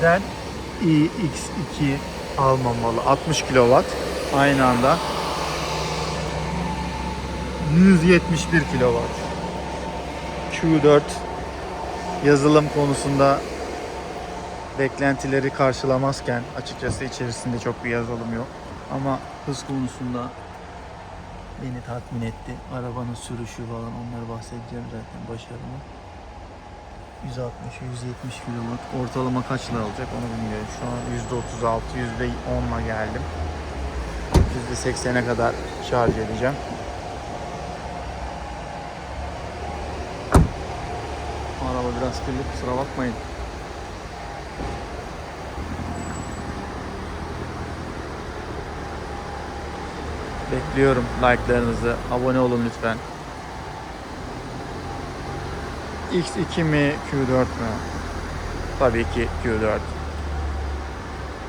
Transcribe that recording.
neden iX2 almamalı? 60 kW aynı anda 171 kW Q4 yazılım konusunda beklentileri karşılamazken açıkçası içerisinde çok bir yazılım yok. Ama hız konusunda beni tatmin etti. Arabanın sürüşü falan onları bahsedeceğim zaten başarılı. 160 170 kW ortalama kaçla alacak onu bilmiyorum. Şu an %36 %10'la geldim. %80'e kadar şarj edeceğim. Araba biraz kirli kusura bakmayın. Bekliyorum like'larınızı. Abone olun lütfen. X2 mi Q4 mü? Tabii ki Q4.